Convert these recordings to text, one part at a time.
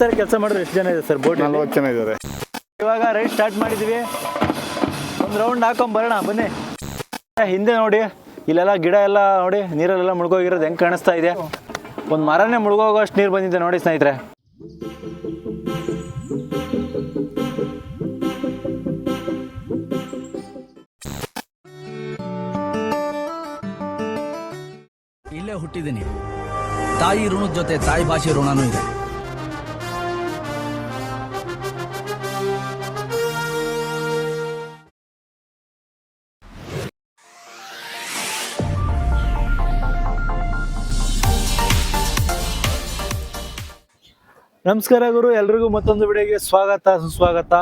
ನಿಂತರ ಕೆಲಸ ಮಾಡಿದ್ರೆ ಎಷ್ಟು ಜನ ಇದೆ ಸರ್ ಬೋಟ್ ನಲ್ವತ್ತು ಜನ ಇದ್ದಾರೆ. ಇವಾಗ ರೈಡ್ ಸ್ಟಾರ್ಟ್ ಮಾಡಿದ್ವಿ. ಒಂದು ರೌಂಡ್ ಹಾಕೊಂಡ್ ಬರೋಣ ಬನ್ನಿ. ಹಿಂದೆ ನೋಡಿ ಇಲ್ಲೆಲ್ಲ ಗಿಡ ಎಲ್ಲ ನೋಡಿ ನೀರಲ್ಲೆಲ್ಲ ಮುಳುಗೋಗಿರೋದು ಹೆಂಗೆ ಕಾಣಿಸ್ತಾ ಇದೆ. ಒಂದು ಮರನೇ ಮುಳುಗೋಗೋ ಅಷ್ಟು ನೀರು ಬಂದಿದೆ ನೋಡಿ ಸ್ನೇಹಿತರೆ. ಇಲ್ಲೇ ಹುಟ್ಟಿದ್ದೀನಿ. ತಾಯಿ ಋಣದ ಜೊತೆ ತಾಯಿ ಭಾಷೆ ಋಣನೂ ಇದೆ. ನಮಸ್ಕಾರ ಗುರು ಎಲ್ರಿಗೂ ಮತ್ತೊಂದು ವಿಡಿಯೋಗೆ ಸ್ವಾಗತ ಸುಸ್ವಾಗತ.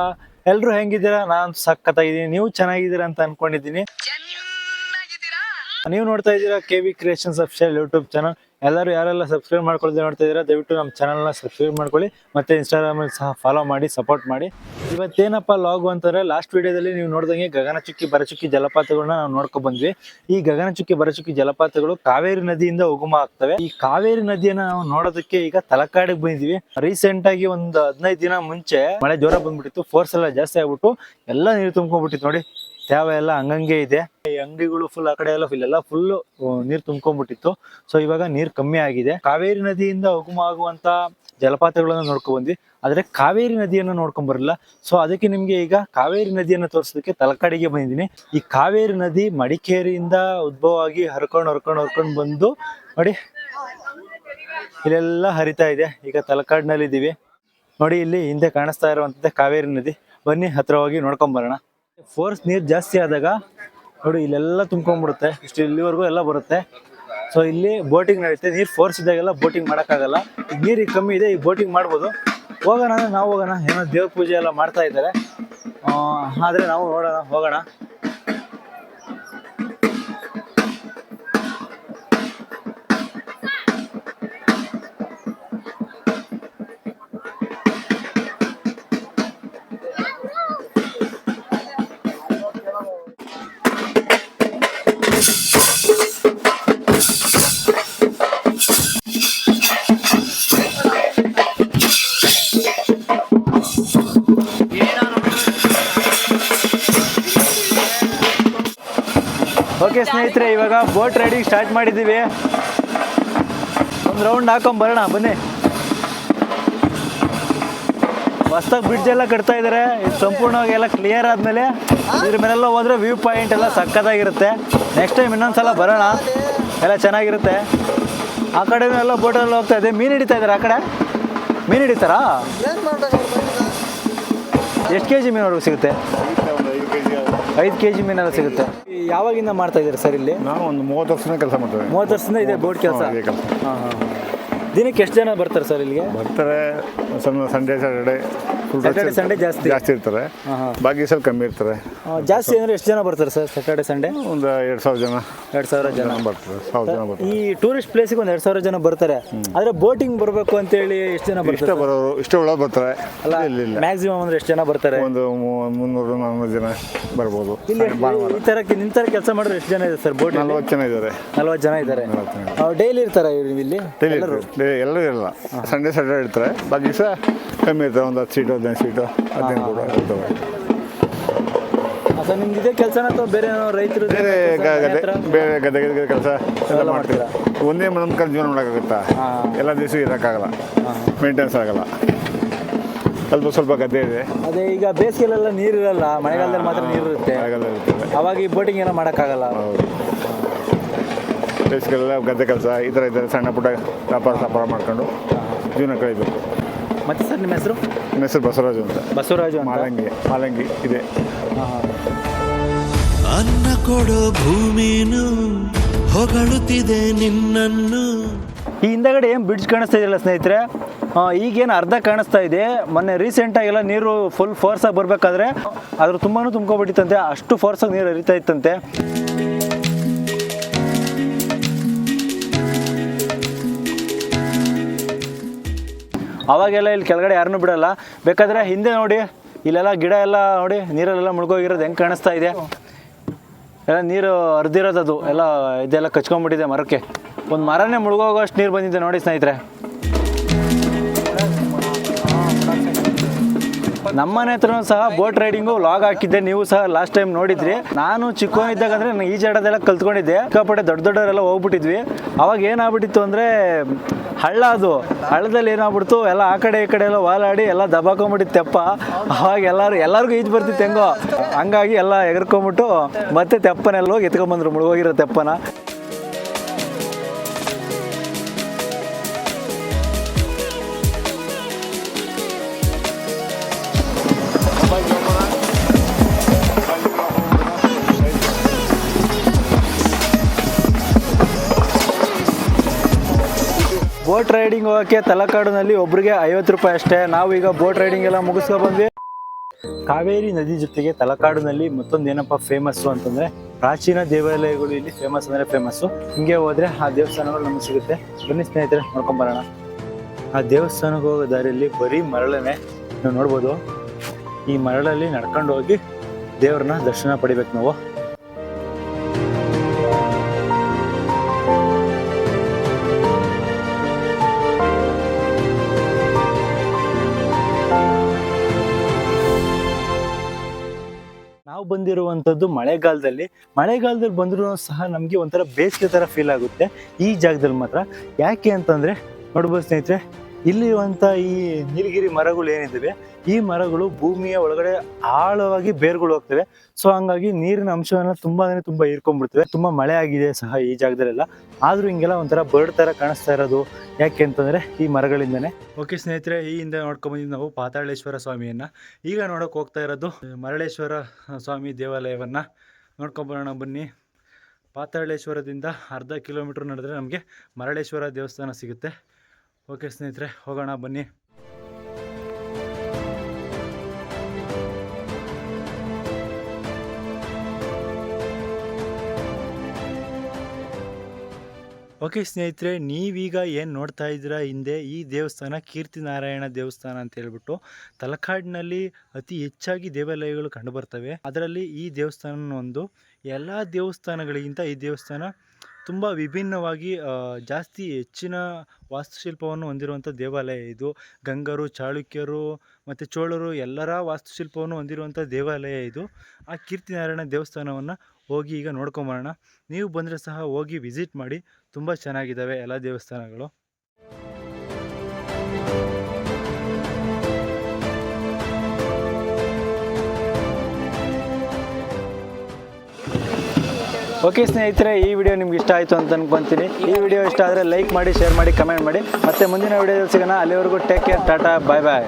ಎಲ್ರು ಹೆಂಗಿದ್ದೀರಾ? ನಾನು ಸಖತ್ತಾಗಿದ್ದೀನಿ ನೀವು ಚೆನ್ನಾಗಿದ್ದೀರಾ ಅಂತ ಅನ್ಕೊಂಡಿದ್ದೀನಿ. ನೀವು ನೋಡ್ತಾ ಇದ್ದೀರಾ K V creations official YouTube channel. ಎಲ್ಲರೂ ಯಾರೆಲ್ಲ ಸಬ್ಸ್ಕ್ರೈಬ್ ಮಾಡ್ಕೊಳ್ದೆ ನೋಡ್ತಾ ಇದ್ದೀರಾ, ದಯವಿಟ್ಟು ನಮ್ಮ ಚಾನಲ್ನ ಸಬ್ಸ್ಕ್ರೈಬ್ ಮಾಡ್ಕೊಳ್ಳಿ, ಮತ್ತೆ ಇನ್ಸ್ಟಾಗ್ರಾಮಲ್ಲಿ ಸಹ ಫಾಲೋ ಮಾಡಿ ಸಪೋರ್ಟ್ ಮಾಡಿ. ಇವತ್ತೇನಪ್ಪ ಲಾಗು ಅಂತಂದ್ರೆ ಲಾಸ್ಟ್ ವಿಡಿಯೋದಲ್ಲಿ ನೀವು ನೋಡಿದಂಗೆ ಗಗನಚುಕ್ಕಿ ಬರಚುಕ್ಕಿ ಜಲಪಾತಗಳನ್ನ ನಾವು ನೋಡ್ಕೊ ಬಂದ್ವಿ. ಈ ಗಗನಚುಕ್ಕಿ ಬರಚುಕ್ಕಿ ಜಲಪಾತಗಳು ಕಾವೇರಿ ನದಿಯಿಂದ ಉಗಮ ಆಗ್ತವೆ. ಈ ಕಾವೇರಿ ನದಿಯನ್ನು ನಾವು ನೋಡೋದಕ್ಕೆ ಈಗ ತಲಕಾಡಿಗೆ ಬಂದಿದ್ವಿ. ರೀಸೆಂಟ್ ಆಗಿ ಒಂದು ಹದಿನೈದು ದಿನ ಮುಂಚೆ ಮಳೆ ಜೋರ ಬಂದ್ಬಿಟ್ಟಿತ್ತು ಫೋರ್ಸ್ ಎಲ್ಲ ಜಾಸ್ತಿ ಆಗ್ಬಿಟ್ಟು ಎಲ್ಲ ನೀರು ತುಂಬ್ಕೊಂಡ್ಬಿಟ್ಟಿತ್ತು ನೋಡಿ. ತ್ಯಾವ ಎಲ್ಲ ಹಂಗಂಗೆ ಇದೆ. ಈ ಅಂಗಡಿಗಳು ಫುಲ್ ಆ ಕಡೆ ಎಲ್ಲ ಫುಲ್ ಎಲ್ಲ ಫುಲ್ ನೀರು ತುಂಬ್ಕೊಂಡ್ಬಿಟ್ಟಿತ್ತು. ಸೊ ಇವಾಗ ನೀರು ಕಮ್ಮಿ ಆಗಿದೆ. ಕಾವೇರಿ ನದಿಯಿಂದ ಹುಗುಮ ಆಗುವಂತ ಜಲಪಾತಗಳನ್ನ ನೋಡ್ಕೊಂಡ್ ಬಂದ್ವಿ. ಆದ್ರೆ ಕಾವೇರಿ ನದಿಯನ್ನ ನೋಡ್ಕೊಂಡ್ ಬರಲಿಲ್ಲ. ಸೊ ಅದಕ್ಕೆ ನಿಮ್ಗೆ ಈಗ ಕಾವೇರಿ ನದಿಯನ್ನ ತೋರಿಸೋದಕ್ಕೆ ತಲಕಾಡಿಗೆ ಬಂದಿದ್ದೀನಿ. ಈ ಕಾವೇರಿ ನದಿ ಮಡಿಕೇರಿಯಿಂದ ಉದ್ಭವ ಆಗಿ ಹರ್ಕೊಂಡು ಹರ್ಕೊಂಡು ಹರ್ಕೊಂಡು ಬಂದು ನೋಡಿ, ಇಲ್ಲೆಲ್ಲ ಹರಿತಾ ಇದೆ. ಈಗ ತಲಕಾಡಿನಲ್ಲಿ ಇದೀವಿ ನೋಡಿ, ಇಲ್ಲಿ ಹಿಂದೆ ಕಾಣಿಸ್ತಾ ಇರುವಂತದ್ದೇ ಕಾವೇರಿ ನದಿ. ಬನ್ನಿ ಹತ್ರ ಹೋಗಿ ನೋಡ್ಕೊಂಡ್ ಬರೋಣ. ಫೋರ್ಸ್ ನೀರು ಜಾಸ್ತಿ ಆದಾಗ ನೋಡಿ, ಇಲ್ಲೆಲ್ಲ ತುಂಬ್ಕೊಂಡ್ಬಿಡುತ್ತೆ. ಇಷ್ಟು ಇಲ್ಲಿವರೆಗೂ ಎಲ್ಲ ಬರುತ್ತೆ. ಸೊ ಇಲ್ಲಿ ಬೋಟಿಂಗ್ ನಡೆಯುತ್ತೆ ನೀರು ಫೋರ್ಸ್ ಇದ್ದಾಗೆಲ್ಲ ಬೋಟಿಂಗ್ ಮಾಡೋಕ್ಕಾಗಲ್ಲ. ನೀರು ಈಗ ಕಮ್ಮಿ ಇದೆ, ಈಗ ಬೋಟಿಂಗ್ ಮಾಡ್ಬೋದು. ಹೋಗೋಣ ಅಂದ್ರೆ ನಾವು ಹೋಗೋಣ. ಏನೋ ದೇವ್ರ ಪೂಜೆ ಎಲ್ಲ ಮಾಡ್ತಾ ಇದ್ದಾರೆ. ಆದರೆ ನಾವು ನೋಡೋಣ, ಹೋಗೋಣ. ಓಕೆ ಸ್ನೇಹಿತರೆ ಇವಾಗ ಬೋಟ್ ರೈಡಿಂಗ್ ಸ್ಟಾರ್ಟ್ ಮಾಡಿದ್ದೀವಿ. ಒಂದು ರೌಂಡ್ ಹಾಕೊಂಡ್ ಬರೋಣ ಬನ್ನಿ. ಹೊಸ್ದಾಗಿ ಬ್ರಿಡ್ಜ್ ಎಲ್ಲ ಕಟ್ತಾ ಇದ್ದಾರೆ ಇದು ಸಂಪೂರ್ಣವಾಗಿ ಎಲ್ಲ ಕ್ಲಿಯರ್ ಆದಮೇಲೆ ಇದ್ರ ಮೇಲೆಲ್ಲ ಹೋದ್ರೆ ವ್ಯೂ ಪಾಯಿಂಟ್ ಎಲ್ಲ ಸಕ್ಕತ್ತಾಗಿರುತ್ತೆ. ನೆಕ್ಸ್ಟ್ ಟೈಮ್ ಇನ್ನೊಂದ್ಸಲ ಬರೋಣ. ಎಲ್ಲ ಚೆನ್ನಾಗಿರುತ್ತೆ. ಆ ಕಡೆನೂ ಎಲ್ಲ ಬೋಟಲ್ಲಿ ಹೋಗ್ತಾ ಇದೆ. ಮೀನು ಹಿಡಿತಾ ಇದ್ದಾರೆ ಆ ಕಡೆ? ಮೀನು ಹಿಡಿತಾರಾ? ಎಷ್ಟು ಕೆ ಜಿ ಮೀನು ಸಿಗುತ್ತೆ? ಐದು ಕೆ ಜಿ ಮೀನೆಲ್ಲ ಸಿಗುತ್ತೆ. ಯಾವಾಗಿಂದ ಮಾಡ್ತಾ ಇದ್ದೀರಾ ಸರ್ ಇಲ್ಲಿ? ನಾವು ಒಂದು ಮೂವತ್ತು ವರ್ಷದಿಂದ ಕೆಲಸ ಮಾಡ್ತೇವೆ ಮೂವತ್ತು ವರ್ಷದಿಂದ ಇದೆ ಬೋಟ್ ಕೆಲಸ? ಹಾ, ದಿನಕ್ಕೆ ಎಷ್ಟು ಜನ ಬರ್ತಾರೆ ಸರ್ ಇಲ್ಲಿಗೆ? ಬರ್ತಾರೆ ಸಣ್ಣ ಸಂಡೇ ಸ್ಯಾಟರ್ಡೆ Saturday, Sunday ಜಾಸ್ತಿ. ಜಾಸ್ತಿ ಇರ್ತಾರೆ ಬಾಕಿ ಸಲ ಕಮ್ಮಿ ಇರ್ತಾರೆ ಜಾಸ್ತಿ ಅಂದ್ರೆ ಎಷ್ಟು ಜನ ಬರ್ತಾರೆ ಸರ್ ಸ್ಯಾಟರ್ಡೆ ಸಂಡೇ ಒಂದು ಎರಡು ಸಾವಿರ ಜನ. ಎರಡು ಸಾವಿರ ಜನ. ಜನ ಬರ್ತಾರೆ. ಸಾವಿರ ಜನ ಬರ್ತಾರೆ. ಈ ಟೂರಿಸ್ಟ್ ಪ್ಲೇಸಿಗೆ ಒಂದು ಎರಡು ಸಾವಿರ ಜನ ಬರ್ತಾರೆ. ಆದ್ರೆ ಬೋಟಿಂಗ್ ಬರಬೇಕು ಅಂತೇಳಿ ಎಷ್ಟು ಜನ ಇಷ್ಟ ಬರ್ತಾರೆ ಬರೋರು ಇಷ್ಟ ಒಳಗೆ ಬರ್ತಾರೆ. ಅಲ್ಲ ಇಲ್ಲ ಇಲ್ಲ ಮ್ಯಾಕ್ಸಿಮಮ್ ಅಂದ್ರೆ ಎಷ್ಟು ಜನ ಬರ್ತಾರೆ? ಒಂದು ಮೂ- ಮುನ್ನೂರು ನಾನ್ನೂರು ಜನ ಬರ್ಬೋದು. ಇಲ್ಲಿ ಈ ಥರಕ್ಕೆ ನಿಂತರ ಕೆಲಸ ಮಾಡಿದ್ರೆ ಎಷ್ಟು ಜನ ಇದೆ ಸರ್ ಬೋಟ್ ನಲ್ವತ್ತು ಜನ ಇದ್ದಾರೆ. ನಲ್ವತ್ತು ಜನ ಇದ್ದಾರೆ. ನಲ್ವತ್ತು ಜನ ಡೈಲಿ ಇರ್ತಾರೆ ಇಲ್ಲಿ. ಡೈಲಿ ಎಲ್ಲರೂ? ಇರಲ್ಲ. ಸಂಡೇ ಸ್ಯಾಟರ್ಡೆ ಇರ್ತಾರೆ. ಬಾಕಿ ಸಹ ಕಮ್ಮಿ ಇರ್ತಾರೆ ಒಂದು ಹತ್ತು ಸೀಟು ಹದಿನೈದು ಸೀಟು ಹದಿನೈದು ಕೂಡ ಇರ್ತವೆ ಸರ್ ನಿಮ್ದು ಇದೇ ಕೆಲಸನ ಅಥವಾ ಬೇರೆ ರೈತರು ಬೇರೆ ಗದ್ದೆ ಬೇರೆ ಗದ್ದೆ ಗದ್ದೆ ಕೆಲಸ ಎಲ್ಲ ಮಾಡ್ತೀವಿ. ಒಂದೇ ನಂಬ್ಕೊಂಡು ಜೀವನ ಮಾಡೋಕ್ಕಾಗುತ್ತಾ. ಎಲ್ಲ ದಿವಸ ಇರೋಕ್ಕಾಗಲ್ಲ. ಮೇಂಟೆನ್ಸ್ ಆಗಲ್ಲ. ಸ್ವಲ್ಪ ಸ್ವಲ್ಪ ಗದ್ದೆ ಇದೆ. ಅದೇ ಈಗ ಬೇಸಿಗೆಲೆಲ್ಲ ನೀರು ಇರಲ್ಲ ಮಳೆಗಾಲದಲ್ಲಿ ಮಾತ್ರ ನೀರು ಇರುತ್ತೆ ಅವಾಗ ಈ ಬೋಟಿಂಗ್ ಏನೋ ಮಾಡೋಕ್ಕಾಗಲ್ಲ. ಬೇಸಿಗೆಲ್ಲ ಗದ್ದೆ ಕೆಲಸ ಈ ಥರ ಇದ್ದಾರೆ ಸಣ್ಣ ಪುಟ್ಟ ವ್ಯಾಪಾರ ವ್ಯಾಪಾರ ಮಾಡ್ಕೊಂಡು ಜೀವನ ಕಳಿಬೇಕು. ಮತ್ತೆ ಸರ್ ನಿಮ್ಮ ಹೆಸರು? ನಿಮ್ಮ ಹೆಸರು ಬಸವರಾಜು ಅಂತ. ಬಸವರಾಜು ಅಂತ? ಮಾಲಂಗಿ ಮಾಲಂಗಿ ಇದೆ. ಅನ್ನ ಕೊಡೋ ಭೂಮಿನು ಹೊಗಳುತ್ತಿದೆ ನಿನ್ನನ್ನು. ಈ ಹಿಂದಗಡೆ ಏನು ಬ್ರಿಡ್ಜ್ ಕಾಣಿಸ್ತಾ ಇದೆಯಲ್ಲ ಸ್ನೇಹಿತರೆ? ಆ, ಈಗೇನು ಅರ್ಧ ಕಾಣಿಸ್ತಾ ಇದೆ. ಮೊನ್ನೆ ರೀಸೆಂಟಾಗೆಲ್ಲ ನೀರು ಫುಲ್ ಫೋರ್ಸಾಗಿ ಬರಬೇಕಾದ್ರೆ ಅದ್ರ ತುಂಬಾ ತುಂಬ್ಕೊಬಿಟ್ಟಿತ್ತಂತೆ ಅಷ್ಟು ಫೋರ್ಸಾಗಿ ನೀರು ಹರಿತಾ ಇತ್ತಂತೆ. ಅವಾಗೆಲ್ಲ ಇಲ್ಲಿ ಕೆಳಗಡೆ ಯಾರನ್ನೂ ಬಿಡಲ್ಲ. ಬೇಕಾದ್ರೆ ಹಿಂದೆ ನೋಡಿ, ಇಲ್ಲೆಲ್ಲ ಗಿಡ ಎಲ್ಲ ನೋಡಿ, ನೀರಲ್ಲೆಲ್ಲ ಮುಳುಗೋಗಿರೋದು ಹೆಂಗೆ ಕಾಣಿಸ್ತಾ ಇದೆ? ಎಲ್ಲ ನೀರು ಹರಿದಿರೋದು ಅದು. ಎಲ್ಲ ಇದೆಲ್ಲ ಕಚ್ಕೊಂಡ್ಬಿಟ್ಟಿದೆ ಮರಕ್ಕೆ. ಒಂದು ಮರನೇ ಮುಳುಗೋಗೋಷ್ಟು ನೀರು ಬಂದಿದೆ ನೋಡಿ ಸ್ನೇಹಿತರೆ. ನಮ್ಮ ಮನೆ ಹತ್ರನೂ ಸಹ ಬೋಟ್ ರೈಡಿಂಗು ಲಾಗ್ ಹಾಕಿದ್ದೆ. ನೀವು ಸಹ ಲಾಸ್ಟ್ ಟೈಮ್ ನೋಡಿದ್ರಿ. ನಾನು ಚಿಕ್ಕವನಿದ್ದಾಗ ಅಂದ್ರೆ ನಾನು ಈಜಾಡೋದೆಲ್ಲ ಕಲ್ತ್ಕೊಂಡಿದ್ದೆ. ಸಿಕ್ಕಾಪಟ್ಟೆ ದೊಡ್ಡ ದೊಡ್ಡವರೆಲ್ಲ ಹೋಗ್ಬಿಟ್ಟಿದ್ವಿ. ಅವಾಗ ಏನಾಗ್ಬಿಟ್ಟಿತ್ತು ಅಂದ್ರೆ ಹಳ್ಳ ಅದು. ಹಳ್ಳದಲ್ಲಿ ಏನಾಗ್ಬಿಡ್ತು, ಎಲ್ಲ ಆ ಕಡೆ ಈ ಕಡೆ ಎಲ್ಲ ವಾಲಾಡಿ ಎಲ್ಲ ದಬಾಕೊಂಬಿಟ್ಟಿತ್ತು ತೆಪ್ಪ. ಅವಾಗ ಎಲ್ಲರೂ, ಎಲ್ಲರಿಗೂ ಈಜು ಬರ್ತಿತ್ತು ಹೆಂಗೋ. ಹಂಗಾಗಿ ಎಲ್ಲ ಎಗರ್ಕೊಂಬಿಟ್ಟು ಮತ್ತೆ ತೆಪ್ಪನೆಲ್ಲ ಹೋಗಿ ಎತ್ಕೊಂಡ್ಬಂದ್ರು ಮುಳುಗೋಗಿರೋ ತೆಪ್ಪನ. ಬೋಟ್ ರೈಡಿಂಗ್ ಹೋಗೋಕ್ಕೆ ತಲಕಾಡಿನಲ್ಲಿ ಒಬ್ರಿಗೆ ಐವತ್ತು ರೂಪಾಯಿ ಅಷ್ಟೇ. ನಾವು ಈಗ ಬೋಟ್ ರೈಡಿಂಗ್ ಎಲ್ಲ ಮುಗಿಸ್ಕೊ ಬಂದ್ವಿ. ಕಾವೇರಿ ನದಿ ಜೊತೆಗೆ ತಲಕಾಡಿನಲ್ಲಿ ಮತ್ತೊಂದು ಏನಪ್ಪ ಫೇಮಸ್ಸು ಅಂತಂದ್ರೆ ಪ್ರಾಚೀನ ದೇವಾಲಯಗಳು ಇಲ್ಲಿ ಫೇಮಸ್ ಅಂದ್ರೆ ಫೇಮಸ್ಸು ಹಿಂಗೆ ಹೋದ್ರೆ ಆ ದೇವಸ್ಥಾನಗಳು ನಮಗೆ ಸಿಗುತ್ತೆ. ಬನ್ನಿ ಸ್ನೇಹಿತರೆ ನೋಡ್ಕೊಂಬರೋಣ ಆ ದೇವಸ್ಥಾನಕ್ಕೆ ಹೋಗೋ ದಾರಿಯಲ್ಲಿ ಬರೀ ಮರಳನೆ ನೀವು ನೋಡ್ಬೋದು. ಈ ಮರಳಲ್ಲಿ ನಡ್ಕೊಂಡು ಹೋಗಿ ದೇವ್ರನ್ನ ದರ್ಶನ ಪಡಿಬೇಕು ನಾವು. ಬಂದಿರುವಂಥದ್ದು ಮಳೆಗಾಲದಲ್ಲಿ. ಮಳೆಗಾಲದಲ್ಲಿ ಬಂದರೂ ಸಹ ನಮಗೆ ಒಂಥರ ಬೇಸಿಗೆ ಥರ ಫೀಲ್ ಆಗುತ್ತೆ. ಈ ಜಾಗದಲ್ಲಿ ಮಾತ್ರ. ಯಾಕೆ ಅಂತಂದರೆ ನೋಡ್ಬೋದು ಸ್ನೇಹಿತರೆ ಇಲ್ಲಿರುವಂಥ ಈ ನೀಲಗಿರಿ ಮರಗಳು ಏನಿದ್ದಾವೆ ಈ ಮರಗಳು ಭೂಮಿಯ ಒಳಗಡೆ ಆಳವಾಗಿ ಬೇರುಗಳು ಹೋಗ್ತವೆ. ಸೊ ಹಂಗಾಗಿ ನೀರಿನ ಅಂಶವನ್ನ ತುಂಬ ಅಂದರೆ ತುಂಬ ಹೀರ್ಕೊಂಡ್ಬಿಡ್ತವೆ. ತುಂಬ ಮಳೆ ಆಗಿದೆ ಸಹ ಈ ಜಾಗದಲ್ಲೆಲ್ಲ. ಆದರೂ ಹಿಂಗೆಲ್ಲ ಒಂಥರ ಬರ್ಡ್ ಥರ ಕಾಣಿಸ್ತಾ ಇರೋದು. ಯಾಕೆ ಅಂತಂದರೆ ಈ ಮರಗಳಿಂದನೇ. ಓಕೆ ಸ್ನೇಹಿತರೆ, ಈ ಹಿಂದೆ ನೋಡ್ಕೊಂಬಂದಿದ್ದು ನಾವು ಪಾತಾಳೇಶ್ವರ ಸ್ವಾಮಿಯನ್ನ. ಈಗ ನೋಡೋಕೆ ಹೋಗ್ತಾ ಇರೋದು ಮರಳೇಶ್ವರ ಸ್ವಾಮಿ ದೇವಾಲಯವನ್ನ. ನೋಡ್ಕೊಂಬರೋಣ ಬನ್ನಿ. ಪಾತಾಳೇಶ್ವರದಿಂದ ಅರ್ಧ ಕಿಲೋಮೀಟ್ರ್ ನಡೆದ್ರೆ ನಮಗೆ ಮರಳೇಶ್ವರ ದೇವಸ್ಥಾನ ಸಿಗುತ್ತೆ. ಓಕೆ ಸ್ನೇಹಿತರೆ, ಹೋಗೋಣ, ಬನ್ನಿ. ಓಕೆ ಸ್ನೇಹಿತರೆ, ನೀವೀಗ ಏನು ನೋಡ್ತಾ ಇದ್ದೀರಾ? ಹಿಂದೆ ಈ ದೇವಸ್ಥಾನ, ಕೀರ್ತಿನಾರಾಯಣ ದೇವಸ್ಥಾನ ಅಂತ ಹೇಳ್ಬಿಟ್ಟು ತಲಕಾಡಿನಲ್ಲಿ ಅತಿ ಹೆಚ್ಚಾಗಿ ದೇವಾಲಯಗಳು ಕಂಡುಬರ್ತವೆ ಅದರಲ್ಲಿ ಈ ದೇವಸ್ಥಾನ ಒಂದು ಎಲ್ಲ ದೇವಸ್ಥಾನಗಳಿಗಿಂತ ಈ ದೇವಸ್ಥಾನ ತುಂಬ ವಿಭಿನ್ನವಾಗಿ ಜಾಸ್ತಿ ಹೆಚ್ಚಿನ ವಾಸ್ತುಶಿಲ್ಪವನ್ನು ಹೊಂದಿರುವಂಥ ದೇವಾಲಯ ಇದು. ಗಂಗರು, ಚಾಳುಕ್ಯರು ಮತ್ತು ಚೋಳರು ಎಲ್ಲರ ವಾಸ್ತುಶಿಲ್ಪವನ್ನು ಹೊಂದಿರುವಂಥ ದೇವಾಲಯ ಇದು. ಆ ಕೀರ್ತಿನಾರಾಯಣ ದೇವಸ್ಥಾನವನ್ನು ಹೋಗಿ ಈಗ ನೋಡ್ಕೊಂಬರೋಣ. ನೀವು ಬಂದರೆ ಸಹ ಹೋಗಿ ವಿಸಿಟ್ ಮಾಡಿ. ತುಂಬ ಚೆನ್ನಾಗಿದ್ದಾವೆ ಎಲ್ಲ ದೇವಸ್ಥಾನಗಳು. ಓಕೆ ಸ್ನೇಹಿತರೆ, ಈ ವಿಡಿಯೋ ನಿಮ್ಗೆ ಇಷ್ಟ ಆಯಿತು ಅಂತ ಅನ್ಕೊಂತೀನಿ. ಈ ವಿಡಿಯೋ ಇಷ್ಟ ಆದರೆ ಲೈಕ್ ಮಾಡಿ, ಶೇರ್ ಮಾಡಿ, ಕಮೆಂಟ್ ಮಾಡಿ. ಮತ್ತೆ ಮುಂದಿನ ವಿಡಿಯೋದಲ್ಲಿ ಸಿಗೋಣ. ಅಲ್ಲಿವರೆಗೂ take care tata bye bye